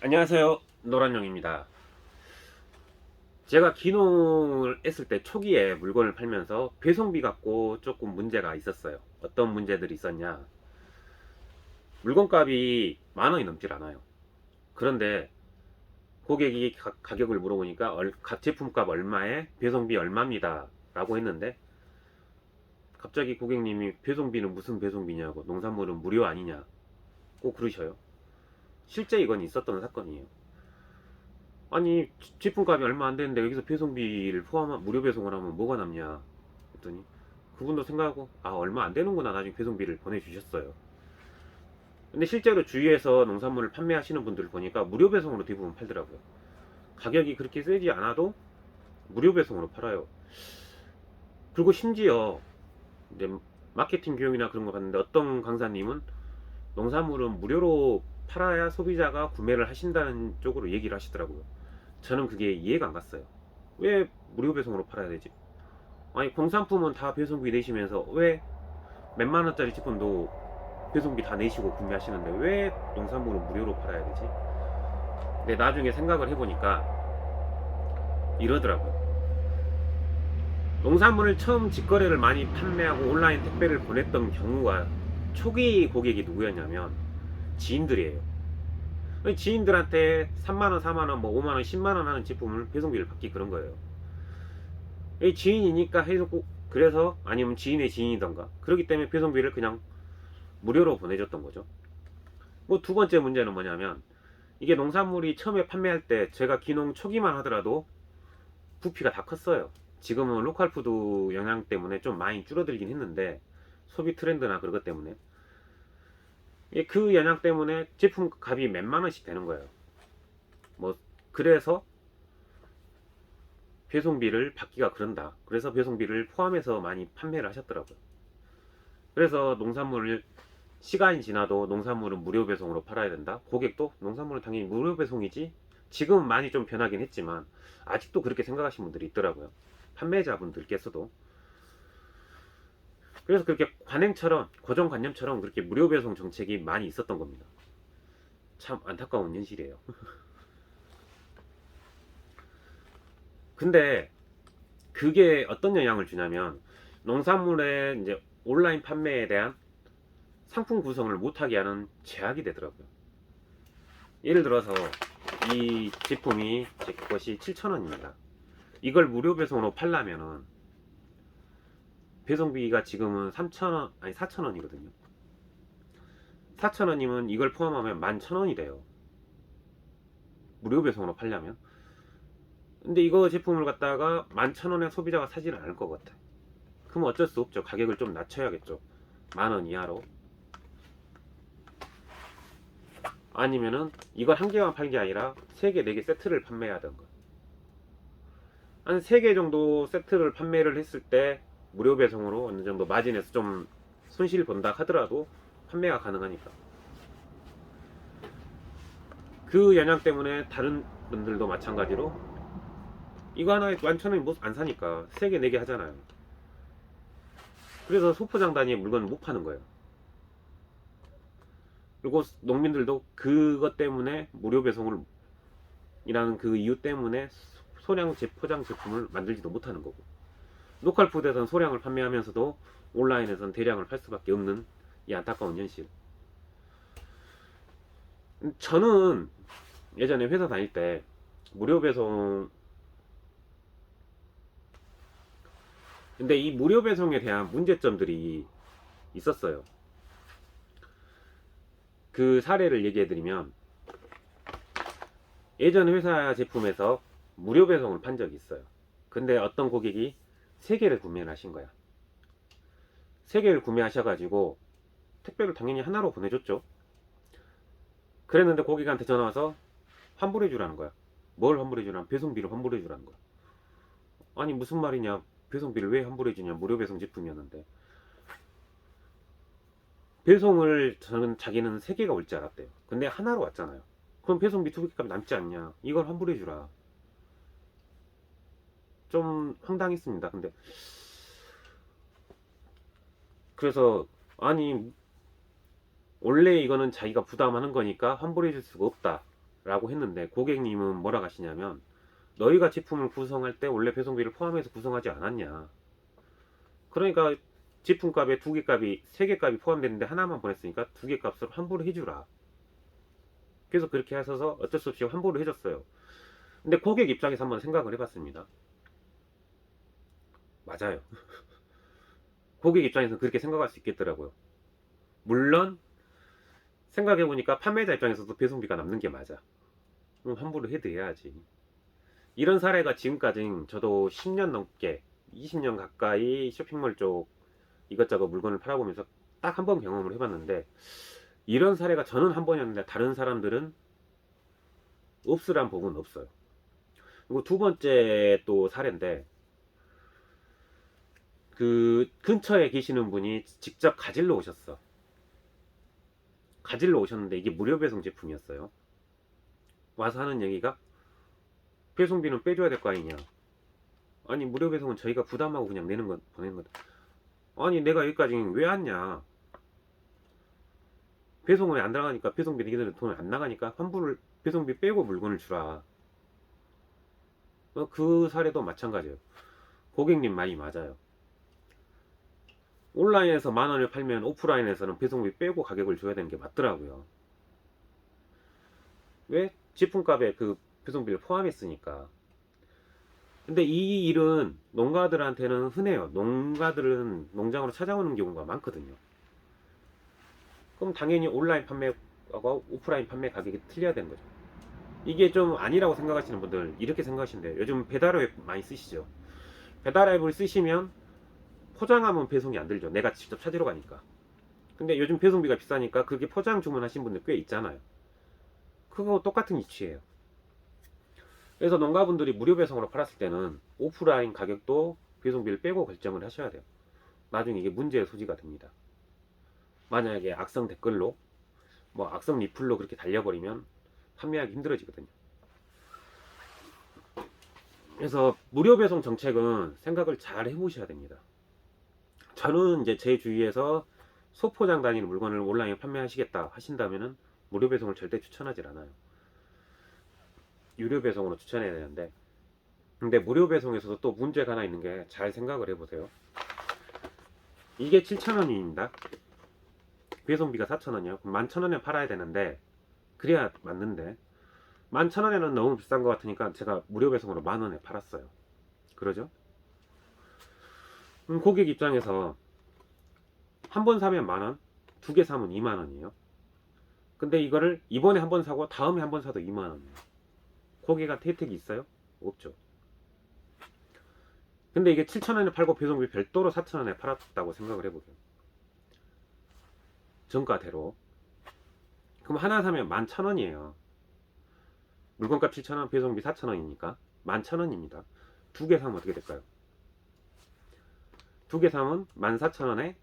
안녕하세요. 노란용입니다. 제가 기농을 했을 때 초기에 물건을 팔면서 배송비 갖고 조금 문제가 있었어요. 어떤 문제들이 있었냐? 물건값이 만 원이 넘질 않아요. 그런데 고객이 가, 가격을 물어보니까 얼- 각 제품값 얼마에? 배송비 얼마입니다. 라고 했는데 갑자기 고객님이 배송비는 무슨 배송비냐고 농산물은 무료 아니냐 꼭 그러셔요 실제 이건 있었던 사건이에요. 아니 지- 제품값이 얼마 안 되는데 여기서 배송비를 포함한 무료 배송을 하면 뭐가 남냐 했더니 그분도 생각하고 아 얼마 안 되는구나 나중에 배송비를 보내주셨어요. 근데 실제로 주위에서 농산물을 판매하시는 분들을 보니까 무료 배송으로 대부분 팔더라고요. 가격이 그렇게 세지 않아도 무료 배송으로 팔아요. 그리고 심지어 이제 마케팅 교육이나 그런 거 봤는데 어떤 강사님은 농산물은 무료로 팔아야 소비자가 구매를 하신다는 쪽으로 얘기를 하시더라고요. 저는 그게 이해가 안 갔어요. 왜 무료 배송으로 팔아야 되지? 아니 공산품은 다 배송비 내시면서 왜 몇만 원짜리 제품도 배송비 다 내시고 구매하시는데 왜 농산물은 무료로 팔아야 되지? 근데 나중에 생각을 해보니까 이러더라고요. 농산물을 처음 직거래를 많이 판매하고 온라인 택배를 보냈던 경우가 초기 고객이 누구였냐면 지인들이에요. 아니, 지인들한테 3만원, 4만원, 뭐 5만원, 10만원 하는 제품을 배송비를 받기 그런 거예요. 이 지인이니까 해서 꼭, 그래서 아니면 지인의 지인이던가. 그렇기 때문에 배송비를 그냥 무료로 보내줬던 거죠. 뭐 두 번째 문제는 뭐냐면, 이게 농산물이 처음에 판매할 때 제가 기농 초기만 하더라도 부피가 다 컸어요. 지금은 로컬푸드 영향 때문에 좀 많이 줄어들긴 했는데, 소비 트렌드나 그런 것 때문에. 예, 그 영향 때문에 제품 값이 몇만 원씩 되는 거예요. 뭐 그래서 배송비를 받기가 그런다. 그래서 배송비를 포함해서 많이 판매를 하셨더라고요. 그래서 농산물을 시간이 지나도 농산물은 무료 배송으로 팔아야 된다. 고객도 농산물은 당연히 무료 배송이지. 지금은 많이 좀 변하긴 했지만 아직도 그렇게 생각하시는 분들이 있더라고요. 판매자분들께서도. 그래서 그렇게 관행처럼 고정관념처럼 그렇게 무료 배송 정책이 많이 있었던 겁니다. 참 안타까운 현실이에요. 근데 그게 어떤 영향을 주냐면 농산물의 이제 온라인 판매에 대한 상품 구성을 못하게 하는 제약이 되더라고요. 예를 들어서 이 제품이 제 것이 7,000원입니다. 이걸 무료 배송으로 팔려면은 배송비가 지금은 3,000원, 아니 4,000원이거든요. 4,000원이면 이걸 포함하면 11,000원이 돼요. 무료 배송으로 팔려면. 근데 이거 제품을 갖다가 11,000원에 소비자가 사지는 않을 것 같아. 그럼 어쩔 수 없죠. 가격을 좀 낮춰야겠죠. 만 원 이하로. 아니면은 이걸 한 개만 파는 게 아니라 3개, 4개 세트를 판매하던가. 한 3개 정도 세트를 판매를 했을 때 무료 배송으로 어느 정도 마진에서 좀 손실 본다 하더라도 판매가 가능하니까. 그 영향 때문에 다른 분들도 마찬가지로 이거 하나에 만천 원이 뭐안 사니까 3개, 4개 하잖아요. 그래서 소포장 단위의 물건을 못 파는 거예요. 그리고 농민들도 그것 때문에 무료 배송을 이라는 그 이유 때문에 소량 재포장 제품을 만들지도 못하는 거고. 로컬 푸드에서는 소량을 판매하면서도 온라인에서는 대량을 팔 수밖에 없는 이 안타까운 현실. 음, 저는 예전에 회사 다닐 때 무료 배송 근데 이 무료 배송에 대한 문제점들이 있었어요. 그 사례를 얘기해 드리면 예전 회사 제품에서 무료 배송을 판 적이 있어요. 근데 어떤 고객이 세 개를 구매를 하신 거야. 세 개를 구매하셔가지고 택배를 당연히 하나로 보내줬죠. 그랬는데 고객한테 전화 와서 환불해 주라는 거야. 뭘 환불해 주라는 배송비를 환불해 주라는 거야. 아니 무슨 말이냐? 배송비를 왜 환불해 주냐? 무료 배송 제품이었는데. 배송을 저는 자기는 세 개가 올 줄 알았대요. 근데 하나로 왔잖아요. 그럼 배송비 두 개값 남지 않냐? 이걸 환불해 주라. 좀 황당했습니다. 근데 그래서 아니 원래 이거는 자기가 부담하는 거니까 환불해 줄 수가 없다. 라고 했는데 고객님은 뭐라 하시냐면 너희가 제품을 구성할 때 원래 배송비를 포함해서 구성하지 않았냐 그러니까 제품값에 두 개 값이 세 개 값이 포함됐는데 하나만 보냈으니까 두 개 값을 환불을 해주라 그래서 그렇게 하셔서 어쩔 수 없이 환불을 해줬어요 근데 고객 입장에서 한번 생각을 해봤습니다 맞아요 고객 입장에서 그렇게 생각할 수 있겠더라고요 물론 생각해보니까 판매자 입장에서도 배송비가 남는 게 맞아. 그럼 환불을 해드려야지. 이런 사례가 지금까지 저도 10년 넘게, 20년 가까이 쇼핑몰 쪽 이것저것 물건을 팔아보면서 딱 한 번 경험을 해봤는데, 이런 사례가 저는 한 번이었는데, 다른 사람들은 없으란 법은 없어요. 그리고 두 번째 또 사례인데, 그 근처에 계시는 분이 직접 가질러 오셨어. 가질러 오셨는데 이게 무료 배송 제품이었어요. 와서 하는 얘기가 배송비는 빼줘야 될 거 아니냐. 아니 무료 배송은 저희가 부담하고 그냥 내는 건 보내는 거다. 아니 내가 여기까지 왜 왔냐. 배송을 안 들어가니까 배송비 니들 돈이 안 나가니까 환불을 배송비 빼고 물건을 주라. 어, 그 사례도 마찬가지예요. 고객님 말이 맞아요. 온라인에서 만 원을 팔면 오프라인에서는 배송비 빼고 가격을 줘야 되는 게 맞더라고요. 왜? 제품값에 그 배송비를 포함했으니까. 근데 이 일은 농가들한테는 흔해요. 농가들은 농장으로 찾아오는 경우가 많거든요. 그럼 당연히 온라인 판매하고 오프라인 판매 가격이 틀려야 되는 거죠. 이게 좀 아니라고 생각하시는 분들 이렇게 생각하시는데 요즘 배달앱 많이 쓰시죠. 배달앱을 쓰시면 포장하면 배송이 안 들죠. 내가 직접 찾으러 가니까. 근데 요즘 배송비가 비싸니까 그렇게 포장 주문하신 분들 꽤 있잖아요. 그거 똑같은 이치예요. 그래서 농가분들이 무료 배송으로 팔았을 때는 오프라인 가격도 배송비를 빼고 결정을 하셔야 돼요. 나중에 이게 문제의 소지가 됩니다. 만약에 악성 댓글로 뭐 악성 리플로 그렇게 달려버리면 판매하기 힘들어지거든요. 그래서 무료 배송 정책은 생각을 잘 해보셔야 됩니다. 저는 이제 제 주위에서 소포장 다니는 물건을 온라인에 판매하시겠다 하신다면은 무료 배송을 절대 추천하지 않아요. 유료 배송으로 추천해야 되는데 근데 무료 배송에서도 또 문제가 하나 있는 게 잘 생각을 해보세요. 이게 7,000원입니다. 배송비가 4,000원이요. 그럼 11,000원에 팔아야 되는데 그래야 맞는데 11,000원에는 너무 비싼 것 같으니까 제가 무료 배송으로 만원에 팔았어요. 그러죠? 음, 고객 입장에서 한 번 사면 만 원, 두 개 사면 2만 원이에요. 근데 이거를 이번에 한 번 사고 다음에 한 번 사도 2만 원이에요. 고객한테 혜택이 있어요? 없죠. 근데 이게 7,000원에 팔고 배송비 별도로 4,000원에 팔았다고 생각을 해보세요. 정가대로. 그럼 하나 사면 11,000원이에요. 물건값 7,000원, 배송비 4,000원이니까 11,000원입니다. 두 개 사면 어떻게 될까요? 두 개 사면 14,000원에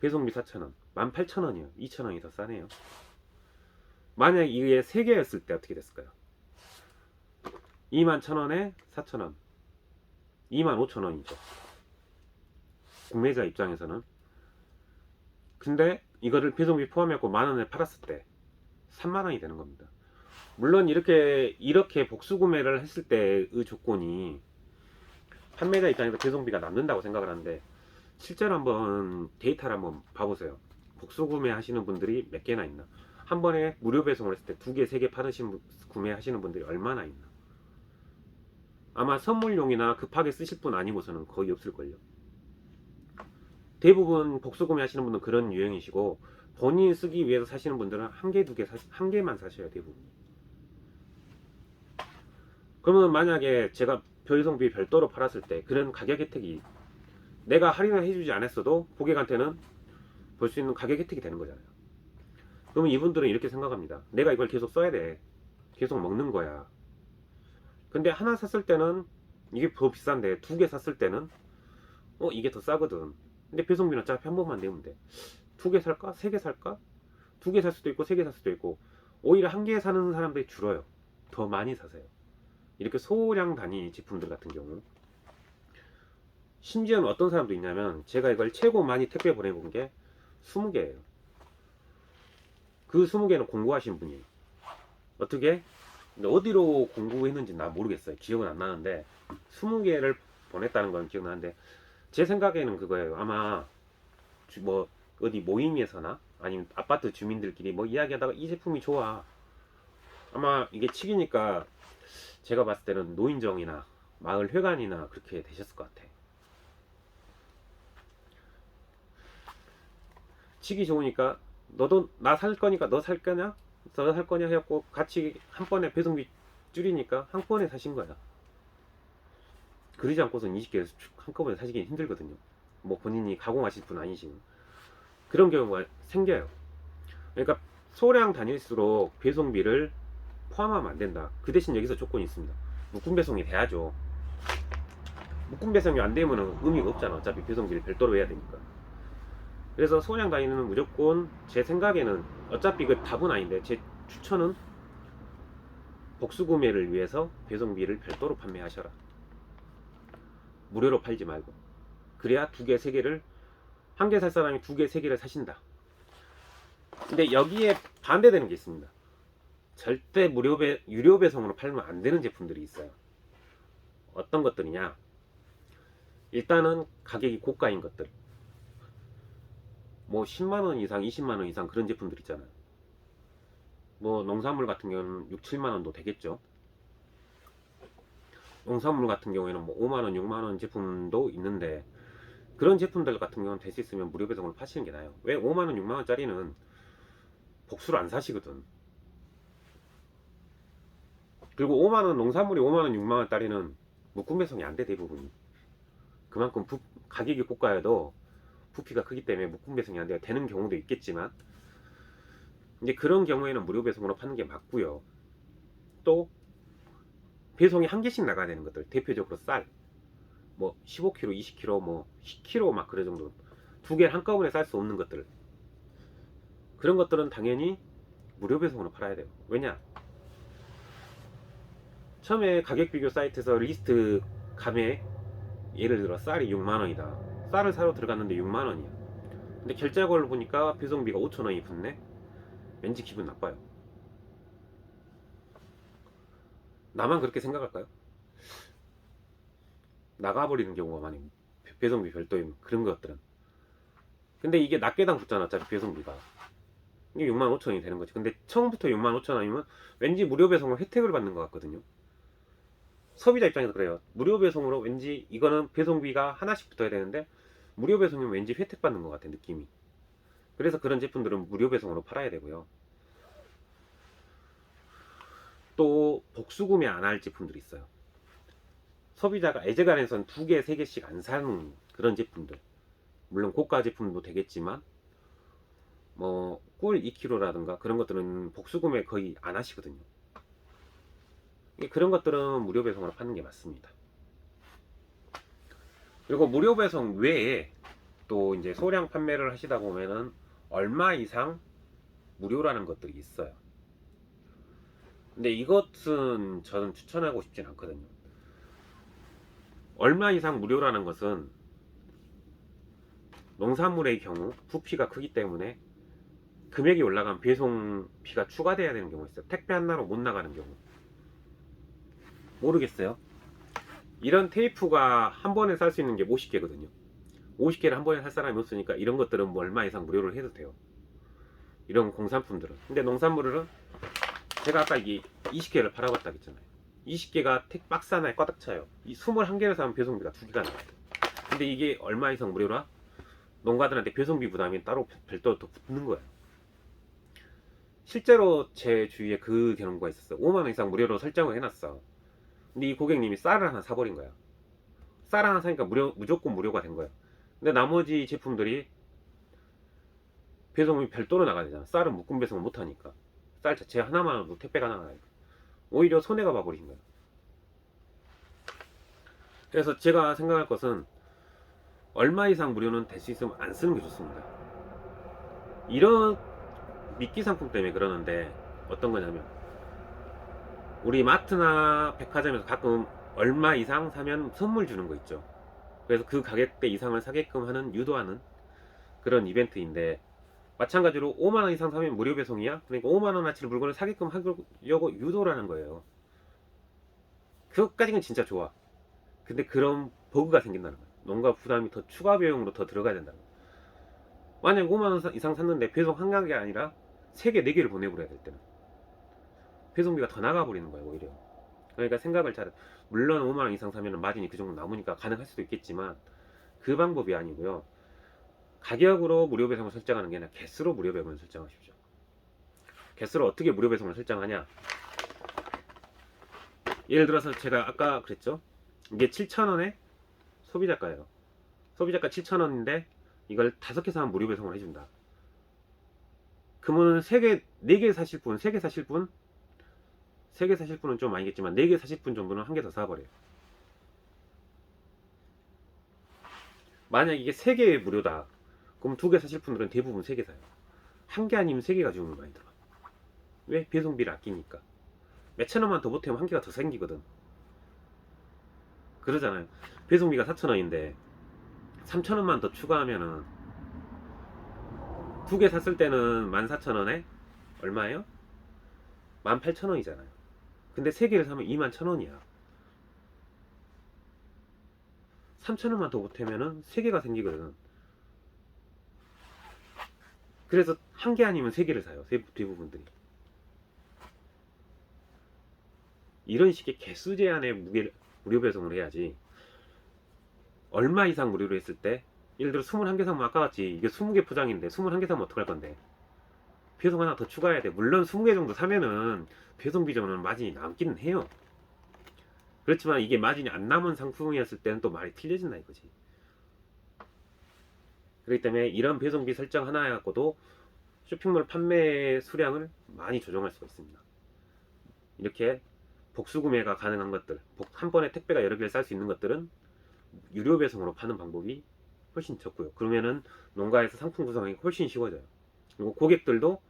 배송비 4,000원, 18,000원이요. 2,000원이 더 싸네요. 만약 이게 세 개였을 때 어떻게 됐을까요? 21,000원에 4,000원, 25,000원이죠. 구매자 입장에서는. 근데 이거를 배송비 포함해갖고 만 원에 팔았을 때 3만 원이 되는 겁니다. 물론 이렇게 이렇게 복수 구매를 했을 때의 조건이 판매자 입장에서 배송비가 남는다고 생각을 하는데 실제로 한번 데이터를 한번 봐보세요. 복수 구매하시는 분들이 몇 개나 있나? 한 번에 무료 배송을 했을 때 두 개, 세개 분- 구매하시는 분들이 얼마나 있나? 아마 선물용이나 급하게 쓰실 분 아니고서는 거의 없을걸요. 대부분 복수 구매하시는 분은 그런 유형이시고 본인이 쓰기 위해서 사시는 분들은 한 개, 두 개, 사, 한 개만 사셔요 대부분. 그러면 만약에 제가 배송비 별도로 팔았을 때 그런 가격 혜택이 내가 할인을 해주지 않았어도 고객한테는 볼 수 있는 가격 혜택이 되는 거잖아요. 그러면 이분들은 이렇게 생각합니다. 내가 이걸 계속 써야 돼. 계속 먹는 거야. 근데 하나 샀을 때는 이게 더 비싼데 두 개 샀을 때는 어 이게 더 싸거든. 근데 배송비는 어차피 한 번만 내면 돼. 두 개 살까? 세 개 살까? 두 개 살 수도 있고 세 개 살 수도 있고 오히려 한 개 사는 사람들이 줄어요. 더 많이 사세요. 이렇게 소량 단위 제품들 같은 경우 심지어는 어떤 사람도 있냐면 제가 이걸 최고 많이 택배 보내본 게 20개예요. 그 20개는 공부하신 분이에요. 어떻게 어디로 공부했는지 나 모르겠어요. 기억은 안 나는데 20개를 보냈다는 건 기억나는데 제 생각에는 그거예요. 아마 주- 뭐 어디 모임에서나 아니면 아파트 주민들끼리 뭐 이야기하다가 이 제품이 좋아. 아마 이게 치기니까 제가 봤을 때는 노인정이나 마을 회관이나 그렇게 되셨을 것 같아. 치기 좋으니까 너도 나 살 거니까 너 살 거냐? 너 살 거냐 해갖고 같이 한 번에 배송비 줄이니까 한 번에 사신 거야. 그러지 않고선 20개 한꺼번에 사시기 힘들거든요. 뭐 본인이 가공하실 분 아니시면 그런 경우가 생겨요. 그러니까 소량 다닐수록 배송비를 포함하면 안 된다. 그 대신 여기서 조건이 있습니다. 묶음 배송이 돼야죠. 묶음 배송이 안 되면 의미가 없잖아. 어차피 배송비를 별도로 해야 되니까. 그래서 소량 다니는 무조건 제 생각에는 어차피 그 답은 아닌데 제 추천은 복수 구매를 위해서 배송비를 별도로 판매하셔라. 무료로 팔지 말고. 그래야 두 개, 세 개를 한 개 살 사람이 두 개, 세 개를 사신다. 근데 여기에 반대되는 게 있습니다. 절대 무료 배, 유료 배송으로 팔면 안 되는 제품들이 있어요. 어떤 것들이냐? 일단은 가격이 고가인 것들. 뭐 10만 원 이상, 20만 원 이상 그런 제품들 있잖아요. 뭐 농산물 같은 경우는 6, 7만 원도 되겠죠. 농산물 같은 경우에는 뭐 5만 원, 6만 원 제품도 있는데 그런 제품들 같은 경우는 될 수 있으면 무료 배송으로 파시는 게 나아요. 왜 5만 원, 6만 원짜리는 복수를 안 사시거든. 그리고 5만 원 농산물이 5만 원, 6만 원짜리는 묶음 배송이 안 돼 대부분이. 그만큼 부- 가격이 고가여도 부피가 크기 때문에 묶음 배송이 안 돼요. 되는 경우도 있겠지만 이제 그런 경우에는 무료 배송으로 파는 게 맞고요. 또 배송이 한 개씩 나가야 되는 것들 대표적으로 쌀, 뭐 15kg, 20kg, 뭐 10kg 막 그런 정도 두개 한꺼번에 쌀 수 없는 것들 그런 것들은 당연히 무료 배송으로 팔아야 돼요. 왜냐? 처음에 가격 비교 사이트에서 리스트 감에 예를 들어 쌀이 6만 원이다. 쌀을 사러 들어갔는데 6만 원이야. 근데 결제액을 보니까 배송비가 5천 원이 붙네. 왠지 기분 나빠요. 나만 그렇게 생각할까요? 나가버리는 경우가 많이 배송비 별도인 그런 것들은. 근데 이게 낱개당 붙잖아, 어차피 배송비가. 이게 6만 5천 원이 되는 거지. 근데 처음부터 6만 5천 원이면 왠지 무료 배송을 혜택을 받는 것 같거든요. 소비자 입장에서 그래요. 무료 배송으로 왠지 이거는 배송비가 하나씩 붙어야 되는데 무료 배송이면 왠지 혜택 받는 것 같아 느낌이. 그래서 그런 제품들은 무료 배송으로 팔아야 되고요. 또 복수 구매 안 할 제품들이 있어요. 소비자가 애재간에선 두 개, 세 개씩 안 사는 그런 제품들. 물론 고가 제품도 되겠지만 뭐 꿀 2kg라든가 그런 것들은 복수 구매 거의 안 하시거든요. 그런 것들은 무료 배송으로 파는 게 맞습니다. 그리고 무료 배송 외에 또 이제 소량 판매를 하시다 보면은 얼마 이상 무료라는 것들이 있어요. 근데 이것은 저는 추천하고 싶진 않거든요. 얼마 이상 무료라는 것은 농산물의 경우 부피가 크기 때문에 금액이 올라가면 배송비가 추가돼야 되는 경우가 있어요. 택배 하나로 못 나가는 경우. 모르겠어요. 이런 테이프가 한 번에 살 수 있는 게 50개거든요. 50개를 한 번에 살 사람이 없으니까 이런 것들은 뭐 얼마 이상 무료로 해도 돼요. 이런 공산품들은. 근데 농산물은 제가 아까 이 20개를 팔아봤다 했잖아요. 20개가 택 박스 하나에 꽉 차요. 이 21개를 사면 배송비가 2개가 나와요. 근데 이게 얼마 이상 무료라? 농가들한테 배송비 부담이 따로 별도로 더 붙는 거예요. 실제로 제 주위에 그 경우가 있었어요. 5만 원 이상 무료로 설정을 해놨어. 근데 이 고객님이 쌀을 하나 사버린 거야. 쌀 하나 사니까 무료, 무조건 무료가 된 거야. 근데 나머지 제품들이 배송이 별도로 나가야 되잖아. 쌀은 묶음 배송을 못 하니까. 쌀 자체 하나만으로도 택배가 나가니까. 오히려 손해가 봐버린 거야. 그래서 제가 생각할 것은 얼마 이상 무료는 될 수 있으면 안 쓰는 게 좋습니다. 이런 미끼 상품 때문에 그러는데 어떤 거냐면 우리 마트나 백화점에서 가끔 얼마 이상 사면 선물 주는 거 있죠. 그래서 그 가격대 이상을 사게끔 하는 유도하는 그런 이벤트인데 마찬가지로 5만 원 이상 사면 무료 배송이야. 그러니까 5만 원어치를 물건을 사게끔 하려고 유도라는 거예요. 그것까지는 진짜 좋아. 근데 그런 버그가 생긴다는 거야. 농가 부담이 더 추가 비용으로 더 들어가야 된다는 거야. 만약 5만 원 이상 샀는데 배송 한 가게 아니라 3개, 4개를 보내버려야 될 때는 배송비가 더 나가버리는 거예요, 오히려. 그러니까 생각을 잘, 물론 5만 원 이상 사면 마진이 그 정도 남으니까 가능할 수도 있겠지만 그 방법이 아니고요. 가격으로 무료 배송을 설정하는 게 아니라 개수로 무료 배송을 설정하십시오. 개수를 어떻게 무료 배송을 설정하냐? 예를 들어서 제가 아까 그랬죠? 이게 7,000원에 소비자가예요. 소비자가 7,000원인데 이걸 다섯 개 사면 무료 배송을 해준다. 그러면 3개, 4개 사실 분, 3개 사실 분, 3개 사실 분은 좀 아니겠지만 4개 사실 분 정도는 한 개 더 사버려요. 만약 이게 3개 무료다. 그럼 두 개 사실 분들은 대부분 3개 사요. 한 개 아니면 3개 가지고 많이 들어. 왜? 배송비를 아끼니까. 몇천 원만 더 보태면 한 개가 더 생기거든. 그러잖아요. 배송비가 4천 원인데 3천 원만 더 추가하면은 두 개 샀을 때는 14,000원에 얼마예요? 18,000원이잖아요. 근데 세 개를 사면 21,000원이야. 3,000원만 더 보태면은 세 개가 생기거든. 그래서 한 개 아니면 세 개를 사요. 대- 대부분들이. 이런 식의 개수 제한의 무게, 무료 배송을 해야지. 얼마 이상 무료로 했을 때, 예를 들어 21개 사면 아까 같이 이게 20개 포장인데 21개 사면 어떡할 건데? 배송 하나 더 추가해야 돼. 물론 20개 정도 사면은 배송비 정도는 마진이 남기는 해요. 그렇지만 이게 마진이 안 남은 상품이었을 때는 또 말이 틀려진다 이거지. 그렇기 때문에 이런 배송비 설정 하나 해갖고도 쇼핑몰 판매 수량을 많이 조정할 수가 있습니다. 이렇게 복수 구매가 가능한 것들, 복- 한 번에 택배가 여러 개를 쌀 수 있는 것들은 유료 배송으로 파는 방법이 훨씬 적고요. 그러면은 농가에서 상품 구성하기 훨씬 쉬워져요. 그리고 고객들도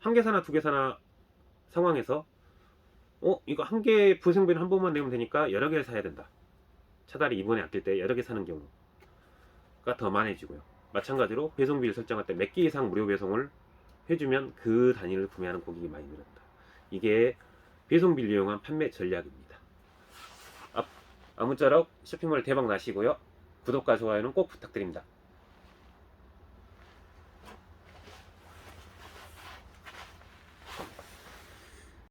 한 개 사나 두 개 사나 상황에서 어 이거 한개 배송비는 한 번만 내면 되니까 여러 개를 사야 된다. 차라리 이번에 아낄 때 여러 개 사는 경우가 더 많아지고요. 마찬가지로 배송비를 설정할 때 몇 개 이상 무료 배송을 해주면 그 단위를 구매하는 고객이 많이 늘었다. 이게 배송비를 이용한 판매 전략입니다. 아, 아무쪼록 쇼핑몰 대박 나시고요. 구독과 좋아요는 꼭 부탁드립니다.